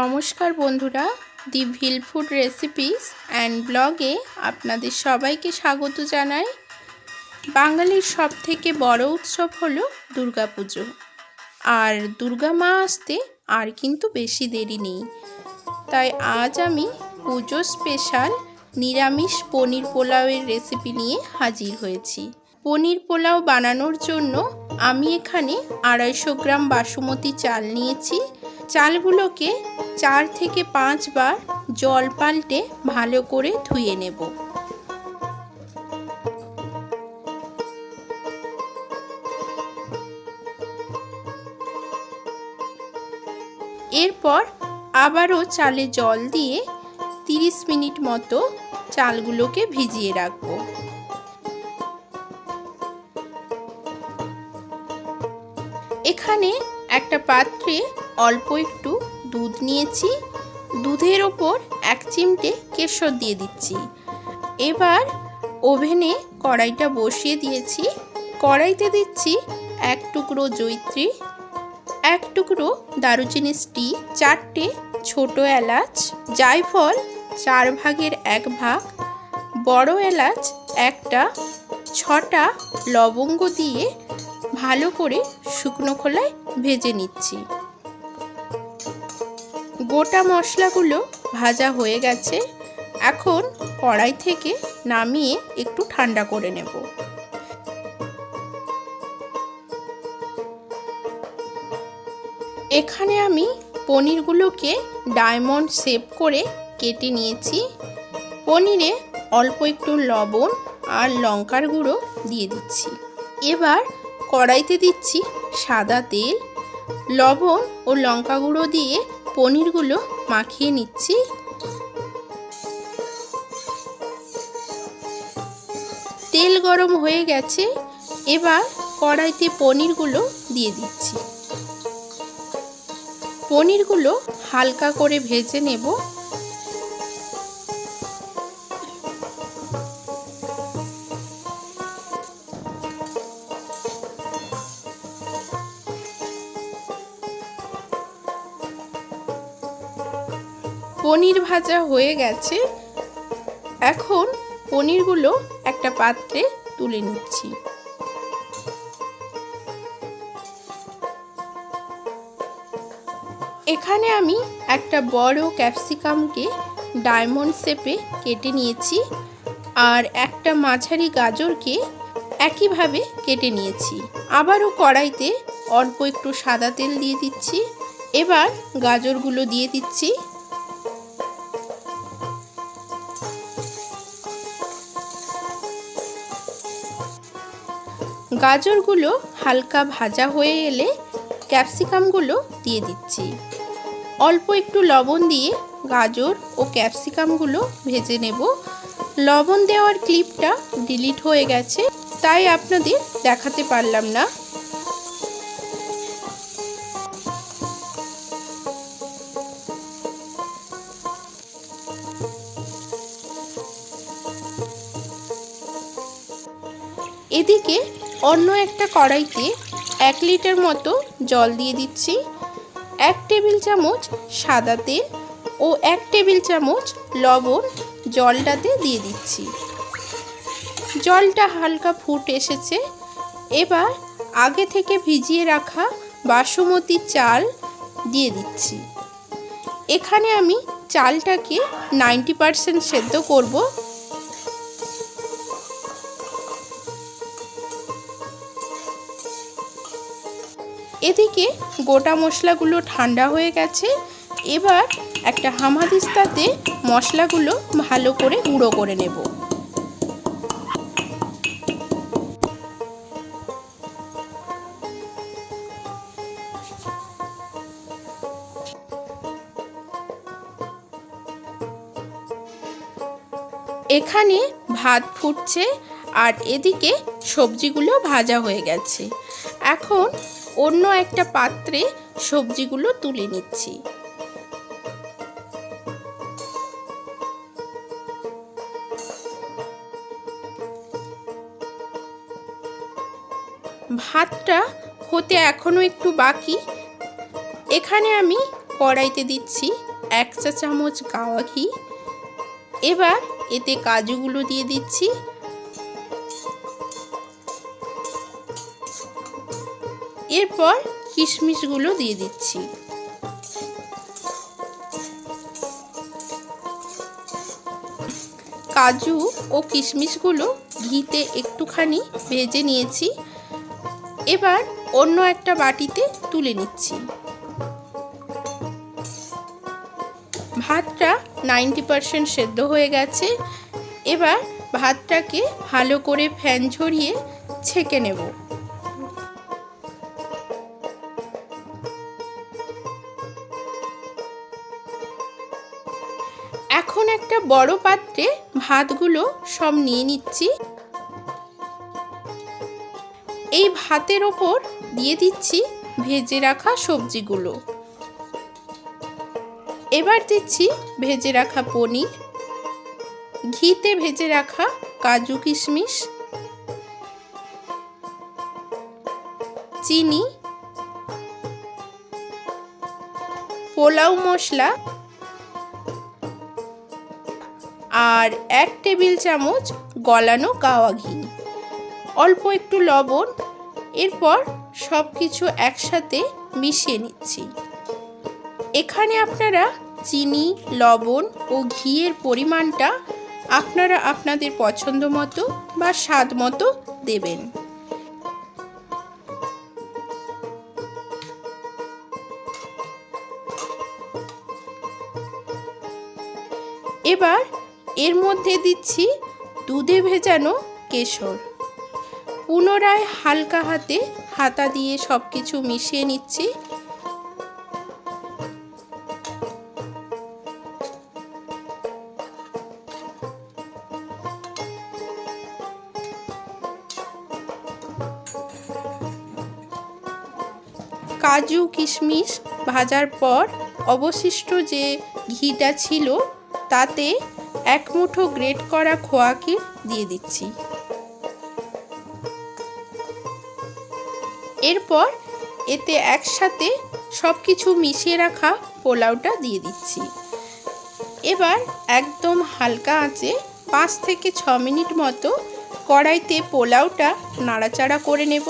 নমস্কার বন্ধুরা, দি ভিল ফুড রেসিপিস অ্যান্ড ব্লগে আপনাদের সবাইকে স্বাগত জানাই। বাঙালির সব থেকে বড় উৎসব হলো দুর্গাপুজো। আর দুর্গা মা আসতে আর কিন্তু বেশি দেরি নেই। তাই আজ আমি পুজো স্পেশাল নিরামিষ পনির পোলাওয়ের রেসিপি নিয়ে হাজির হয়েছি। পনির পোলাও বানানোর জন্য আমি এখানে আড়াইশো গ্রাম বাসমতি চাল নিয়েছি। চালগুলোকে চার থেকে পাঁচবার জল পাল্টে ভালো করে ধুয়ে নেব। এরপর আবারও চালে জল দিয়ে 30 মিনিট মতো চালগুলোকে ভিজিয়ে রাখব। এখানে একটা পাত্রে অল্প একটু দুধ নিয়েছি, দুধের ওপর এক চিমটে কেশর দিয়ে দিচ্ছি। এবার ওভেনে কড়াইটা বসিয়ে দিয়েছি। কড়াইতে দিচ্ছি এক টুকরো জৈত্রী এক টুকরো দারুচিনি স্টি চারটে ছোট এলাচ, জায়ফল চার ভাগের এক ভাগ, বড় এলাচ একটা, ছটা লবঙ্গ দিয়ে ভালো করে শুকনো খোলায় ভেজে নিচ্ছি। গোটা মশলাগুলো ভাজা হয়ে গেছে। এখন কড়াই থেকে নামিয়ে একটু ঠান্ডা করে নেব। এখানে আমি পনিরগুলোকে ডায়মন্ড শেপ করে কেটে নিয়েছি। পনিরে অল্প একটু লবণ আর লঙ্কার গুঁড়ো দিয়ে দিচ্ছি। এবার কড়াইতে দিচ্ছি সাদা তেল, লবণ ও লঙ্কা গুঁড়ো দিয়ে পনিরগুলো মাখিয়ে নিচ্ছি। তেল গরম হয়ে গেছে, এবার কড়াইতে পনিরগুলো দিয়ে দিচ্ছি। পনিরগুলো হালকা করে ভেজে নেব। পনির ভাজা হয়ে গেছে। এখন পনিরগুলো একটা পাত্রে তুলে নিচ্ছি। এখানে আমি একটা বড় ক্যাপসিকামকে ডায়মন্ড শেপে কেটে নিয়েছি আর একটা মাঝারি গাজরকে একইভাবে কেটে নিয়েছি। আবারও কড়াইতে অল্প একটু সাদা তেল দিয়ে দিচ্ছি। এবার গাজরগুলো দিয়ে দিচ্ছি। গাজরগুলো হালকা ভাজা হয়ে এলে ক্যাপসিকামগুলো দিয়ে দিচ্ছি। অল্প একটু লবণ দিয়ে গাজর ও ক্যাপসিকামগুলো ভেজে নেব। লবণ দেওয়ার ক্লিপটা ডিলিট হয়ে গেছে, তাই আপনাদের দেখাতে পারলাম না। এদিকে অন্য একটা কড়াইতে এক লিটার মতো জল দিয়ে দিচ্ছি, এক টেবিল চামচ সাদা তেল ও এক টেবিল চামচ লবণ জলটাতে দিয়ে দিচ্ছি। জলটা হালকা ফুট এসেছে, এবার আগে থেকে ভিজিয়ে রাখা বাসমতি চাল দিয়ে দিচ্ছি। এখানে আমি চালটাকে নাইনটি পারসেন্ট সেদ্ধ করব এদিকে গোটা মশলাগুলো ঠান্ডা হয়ে গেছে। এবার একটা হামাদিস্তাতে মশলাগুলো ভালো করে গুঁড়ো করে নেব। এখানে ভাত ফুটছে আর এদিকে সবজিগুলো ভাজা হয়ে গেছে। এখন অন্য একটা পাত্রে সবজিগুলো তুলে নিচ্ছি। ভাতটা হতে এখনও একটু বাকি। এখানে আমি কড়াইতে দিচ্ছি এক চা চামচ গাওয়া ঘি। এবার এতে কাজুগুলো দিয়ে দিচ্ছি এরপর কিশমিশগুলো দিয়ে দিচ্ছি। কাজু ও কিশমিশগুলো ঘিতে একটুখানি ভেজে নিয়েছি। এবার অন্য একটা বাটিতে তুলে নিচ্ছি। ভাতটা নাইনটি পারসেন্ট সেদ্ধ হয়ে গেছে। এবার ভাতটাকে ভালো করে ফ্যান ঝরিয়ে ছেঁকে নেব। বড় পাত্রে ভাতগুলো সব নিয়ে নিচ্ছি। এই ভাতের ওপর দিয়ে দিচ্ছি ভেজে রাখা সবজিগুলো। এবার দিচ্ছি ভেজে রাখা পনির। ঘিতে ভেজে রাখা কাজু কিশমিশ। চিনি। পোলাও মশলা। আর এক টেবিল চামচ গলানো গাওয়া ঘি। অল্প একটু লবণ, এরপর সব কিছু একসাথে মিশিয়ে নিচ্ছি। এখানে আপনারা চিনি, লবণ ও ঘিয়ের পরিমাণটা আপনারা আপনাদের পছন্দ মতো বা স্বাদ মতো দেবেন। এবার এর মধ্যে দিচ্ছি দুধে ভেজানো কেশর। পুনরায় হালকা হাতে হাতা দিয়ে সব কিছু মিশিয়ে নিচ্ছি। কাজু, কিশমিশ ভাজার পর অবশিষ্ট যে ঘিটা ছিল, তাতে এক মুঠো গ্রেট করা খোয়া দিয়ে দিচ্ছি। এরপর এতে একসাথে সব কিছু মিশিয়ে রাখা পোলাওটা দিয়ে দিচ্ছি। এবার একদম হালকা আঁচে পাঁচ থেকে ছ মিনিট মতো কড়াইতে পোলাওটা নাড়াচাড়া করে নেব।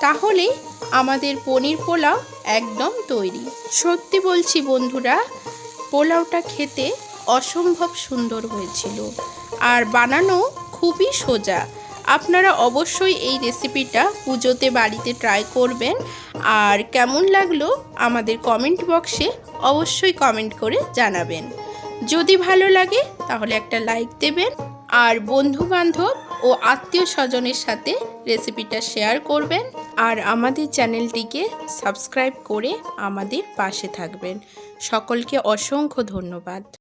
তাহলে আমাদের পনির পোলাও একদম তৈরি। সত্যি বলছি বন্ধুরা, পোলাওটা খেতে অসম্ভব সুন্দর হয়েছিল। আর বানানো খুবই সোজা। আপনারা অবশ্যই এই রেসিপিটা পুজোতে বাড়িতে ট্রাই করবেন। আর কেমন লাগল আমাদের কমেন্ট বক্সে অবশ্যই কমেন্ট করে জানাবেন। যদি ভালো লাগে তাহলে একটা লাইক দেবেন। আর বন্ধু বান্ধব ও আত্মীয় স্বজনের সাথে রেসিপিটা শেয়ার করবেন। আর আমাদের চ্যানেলটিকে সাবস্ক্রাইব করে আমাদের পাশে থাকবেন। সকলকে অসংখ্য ধন্যবাদ।